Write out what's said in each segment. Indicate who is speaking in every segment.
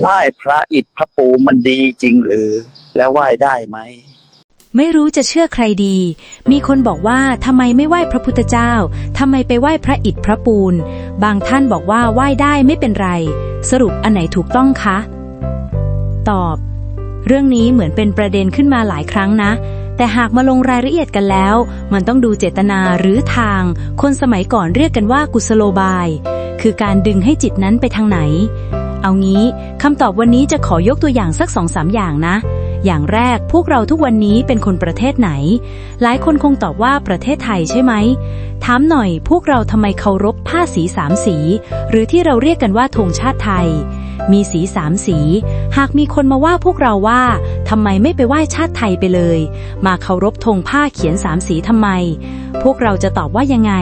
Speaker 1: ไหว้พระอิฐพระปูมันดีจริงหรือ แล้วไหว้ได้ไหม
Speaker 2: ไม่รู้จะเชื่อใครดี มีคนบอกว่าทำไมไม่ไหว้พระพุทธเจ้าทำไมไปไหว้พระอิฐพระปูน บางท่านบอกว่าไหว้ได้ไม่เป็นไร สรุปอันไหนถูกต้องคะ ตอบ เรื่องนี้เหมือนเป็นประเด็นขึ้นมาหลายครั้งนะแต่หากมาลงรายละเอียดกันแล้ว มันต้องดูเจตนาหรือทาง คนสมัยก่อนเรียกกันว่ากุศโลบาย คือการดึงให้จิตนั้นไปทางไหน เอางี้คำตอบวันนี้จะขอยกตัวอย่างสักสองสามอย่างนะ อย่างแรกพวกเราทุกวันนี้เป็นคนประเทศไหน หลายคนคงตอบว่าประเทศไทยใช่ไหม ถามหน่อยพวกเราทำไมเคารพผ้าสีสามสี หรือที่เราเรียกกันว่าธงชาติไทย มีสีสามสี หากมีคนมาว่าพวกเราว่าทำไมไม่ไปไหว้ชาติไทยไปเลย มาเคารพธงผ้าเขียนสามสีทำไม พวกเราจะตอบว่ายังไง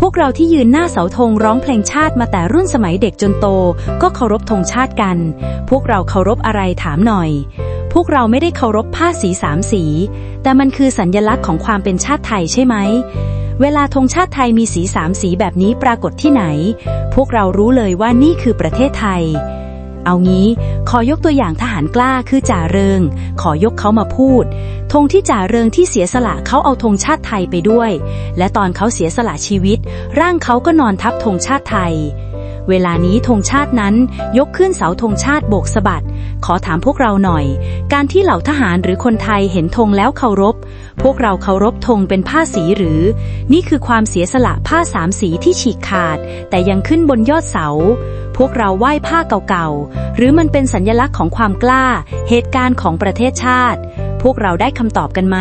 Speaker 2: พวกเราที่ยืนหน้าเสาธงร้องเพลงชาติมาแต่รุ่นสมัยเด็กจนโต ก็เคารพธงชาติกัน พวกเราเคารพอะไรถามหน่อย พวกเราไม่ได้เคารพผ้าสีสามสี แต่มันคือสัญญลักษณ์ของความเป็นชาติไทยใช่ไหม เวลาธงชาติไทยมีสีสามสีแบบนี้ปรากฏที่ไหน พวกเรารู้เลยว่านี่คือประเทศไทย เอางี้ขอยกตัวอย่างทหารกล้าคือจ่าเริง ขอยกเขามาพูดธงที่จ่าเริงที่เสียสละเขาเอาธงชาติไทยไปด้วย และตอนเขาเสียสละชีวิต ร่างเขาก็นอนทับธงชาติไทย เวลานี้ธงชาตินั้นยกขึ้นเสาธงชาติโบกสะบัด ขอถามพวกเราหน่อย การที่เหล่าทหารหรือคนไทยเห็นธงแล้วเคารพ พวกเราเคารพธงเป็นผ้าสีหรือ นี่คือความเสียสละผ้าสามสีที่ฉีกขาด แต่ยังขึ้นบนยอดเสา พวกเราไหว้ผ้าเก่าๆ หรือมันเป็นสัญญลักษณ์ของความกล้า เหตุการณ์ของประเทศชาติ พวกเราได้คำตอบกันไหม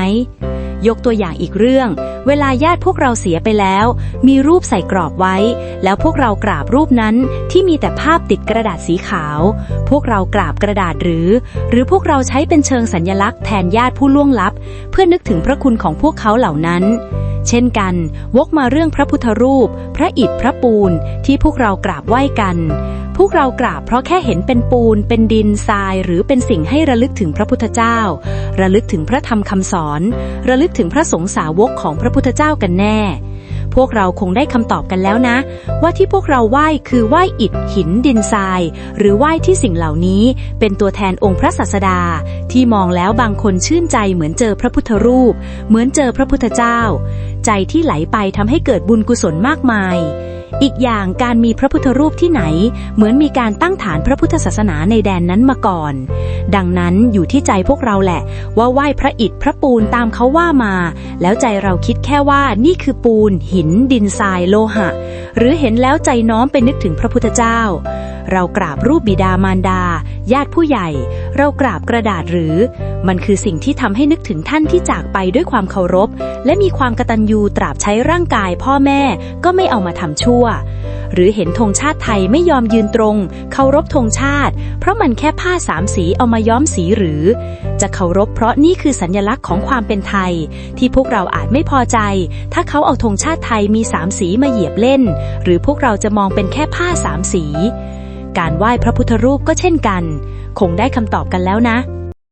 Speaker 2: ยกตัวอย่างอีกเรื่อง เวลาญาติพวกเราเสียไปแล้ว มีรูปใส่กรอบไว้ แล้วพวกเรากราบรูปนั้นที่มีแต่ภาพติดกระดาษสีขาว พวกเรากราบกระดาษหรือ หรือพวกเราใช้เป็นเชิงสัญญลักษณ์แทนญาติผู้ล่วงลับ เพื่อนึกถึงพระคุณของพวกเขาเหล่านั้น เช่นกัน วกมาเรื่องพระพุทธรูป พระอิฐพระปูนที่พวกเรากราบไหว้กัน พวกเรากราบเพราะแค่เห็นเป็นปูน เป็นดินทราย หรือเป็นสิ่งให้ระลึกถึงพระพุทธเจ้า ระลึกถึงพระธรรมคำสอน ระลึกถึงพระสงฆ์สาวกของพระพุทธเจ้ากันแน่ พวกเราคงได้คำตอบกันแล้วนะ ว่าที่พวกเราไหว้คือไหว้อิฐหินดินทราย หรือไหว้ที่สิ่งเหล่านี้ เป็นตัวแทนองค์พระศาสดา ที่มองแล้วบางคนชื่นใจเหมือนเจอพระพุทธรูป เหมือนเจอพระพุทธเจ้า ใจที่ไหลไปทำให้เกิดบุญกุศลมากมาย อีกอย่างการมีพระพุทธรูปที่ไหน เหมือนมีการตั้งฐานพระพุทธศาสนาในแดนนั้นมาก่อน ดังนั้นอยู่ที่ใจพวกเราแหละ ว่าไหว้พระอิฐพระปูนตามเขาว่ามา แล้วใจเราคิดแค่ว่านี่คือปูน หิน ดินทรายโลหะ หรือเห็นแล้วใจน้อมไปนึกถึงพระพุทธเจ้า เรากราบรูปบิดามารดา ญาติผู้ใหญ่ เรากราบกระดาษหรือ มันคือสิ่งที่ทำให้นึกถึงท่านที่จากไปด้วยความเคารพ และมีความกตัญญูตราบใช้ร่างกายพ่อแม่ก็ไม่เอามาทำชั่ว หรือเห็นธงชาติไทยไม่ยอมยืนตรง เคารพธงชาติ เพราะมันแค่ผ้าสามสีเอามาย้อมสีหรือ จะเคารพเพราะนี่คือสัญลักษณ์ของความเป็นไทย ที่พวกเราอาจไม่พอใจ ถ้าเขาเอาธงชาติไทยมีสามสีมาเหยียบเล่น หรือพวกเราจะมองเป็นแค่ผ้าสามสี การไหว้พระพุทธรูปก็เช่นกัน คงได้คำตอบกันแล้วนะ